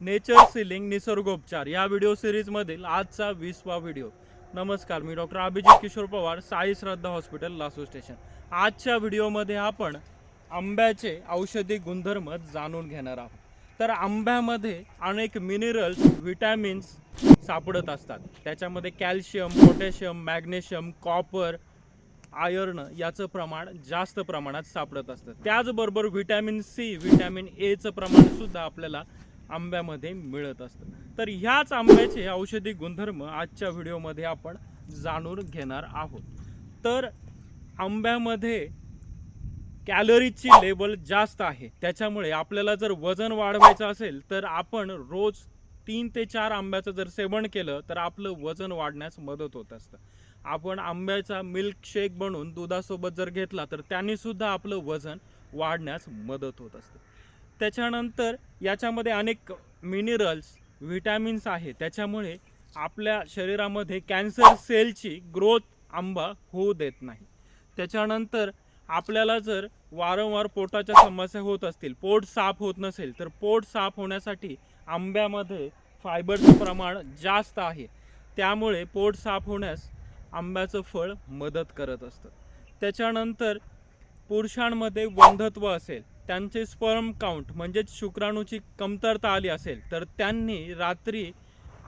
Nature ceiling निसर्गोपचार या video सिरीजमधील आजचा वीसवा व्हिडिओ. नमस्कार मी doctor Abhijit Kishor Pawar Sai Shraddha hospital Lasur station. आजच्या व्हिडिओमध्ये आपण आंब्याचे औषधी गुणधर्म जाणून घेणार आहोत. तर आंब्यामध्ये अनेक मिनरल्स व्हिटॅमिन्स सापडत असतात. त्याच्यामध्ये calcium potassium magnesium copper iron याचं प्रमाण जास्त प्रमाणात सापडत असतं. त्याचबरोबर व्हिटॅमिन सी व्हिटॅमिन एचं प्रमाणसुद्धा आपल्याला आंब्यामध्ये मिळत असतं. तर ह्याच आंब्याचे औषधी गुणधर्म आजच्या व्हिडिओमध्ये आपण जाणून घेणार आहोत. तर आंब्यामध्ये कॅलरीजची लेवल जास्त आहे. त्याच्यामुळे आपल्याला जर वजन वाढवायचं असेल तर आपण रोज तीन ते चार आंब्याचं जर सेवन केलं तर आपलं वजन वाढण्यास मदत होत असतं. आपण आंब्याचा मिल्कशेक बनवून दुधासोबत जर घेतला तर त्याने सुद्धा आपलं वजन वाढण्यास मदत होत असते. त्याच्यानंतर याच्यामध्ये अनेक मिनरल्स व्हिटॅमिन्स आहे. त्याच्यामुळे आपल्या शरीरामध्ये कॅन्सर सेलची ग्रोथ आंबा होऊ देत नाही. त्याच्यानंतर आपल्याला जर वारंवार पोटाच्या समस्या होत असतील पोट साफ होत नसेल तर पोट साफ होण्यासाठी आंब्यामध्ये फायबरचं प्रमाण जास्त आहे. त्यामुळे पोट साफ होण्यास आंब्याचं फळ मदत करत असतं. त्याच्यानंतर पुरुषांमध्ये वंधत्व असेल त्यांचे स्पर्म काउंट म्हणजेच शुक्राणूची कमतरता आली असेल तर त्यांनी रात्री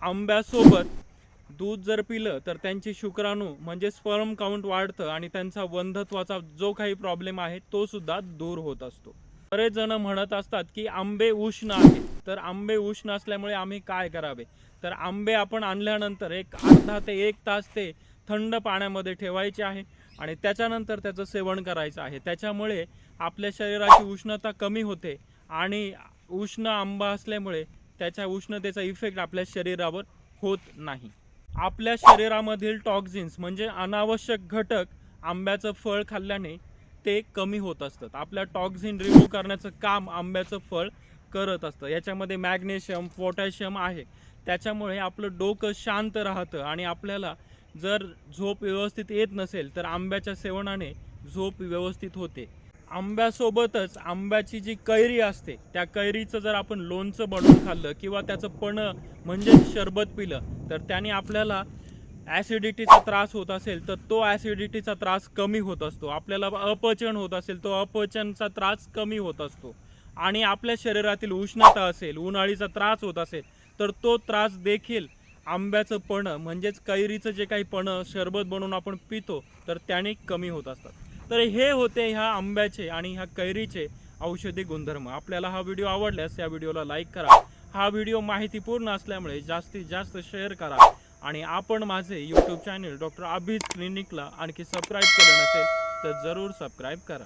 आंब्यासोबत दूध जर पिलं तर त्यांची शुक्राणू म्हणजे स्पर्म काउंट वाढतं आणि त्यांचा वंधत्वाचा जो काही प्रॉब्लेम आहे तो सुद्धा दूर होत असतो. बरेच जण म्हणत असतात की आंबे उष्ण आहेत. तर आंबे उष्ण असल्यामुळे आम्ही काय करावे? तर आंबे आपण आणल्यानंतर एक अर्धा ते एक तास ते थंड पाण्यामध्ये ठेवायचे आहे. आणि त्याच्यानंतर त्याचं सेवन करायचं आहे. त्याच्यामुळे आपल्या शरीराची उष्णता कमी होते आणि उष्ण आंबा असल्यामुळे त्याच्या उष्णतेचा इफेक्ट आपल्या शरीरावर होत नाही. आपल्या शरीरामधील टॉक्झिन्स म्हणजे अनावश्यक घटक आंब्याचं फळ खाल्ल्याने ते कमी होत असतात. आपल्या टॉक्झिन रिमूव्ह करण्याचं काम आंब्याचं फळ करत असतं. याच्यामध्ये मॅग्नेशियम पोटॅशियम आहे. त्याच्यामुळे आपलं डोकं शांत राहतं आणि आपल्याला जर झोप व्यवस्थित येत नसेल तर आंब्याच्या सेवनाने झोप व्यवस्थित होते. आंब्यासोबतच आंब्याची जी कैरी असते त्या कैरीचं जर आपण लोणचं बनवून खाल्लं किंवा त्याचं पणं म्हणजे शरबत पिलं तर त्याने आपल्याला ॲसिडिटीचा त्रास होत असेल तर तो ॲसिडिटीचा त्रास कमी होत असतो. आपल्याला अपचन होत असेल तो अपचनचा त्रास कमी होत असतो. आणि आपल्या शरीरातील उष्णता असेल उन्हाळीचा त्रास होत असेल तर तो त्रास देखील आंब्याचं पणं म्हणजेच कैरीचं जे काही पणं शरबत बनवून आपण पितो तर त्याने कमी होत असतात. तर हे होते ह्या आंब्याचे आणि ह्या कैरीचे औषधी गुणधर्म. आपल्याला हा व्हिडिओ आवडल्यास या व्हिडिओला लाईक करा. हा व्हिडिओ माहितीपूर्ण असल्यामुळे जास्तीत जास्त शेअर करा. आणि आपण माझे यूट्यूब चॅनल डॉक्टर अभिज क्लिनिकला आणखी सबस्क्राईब केलं नसेल तर जरूर सबस्क्राईब करा.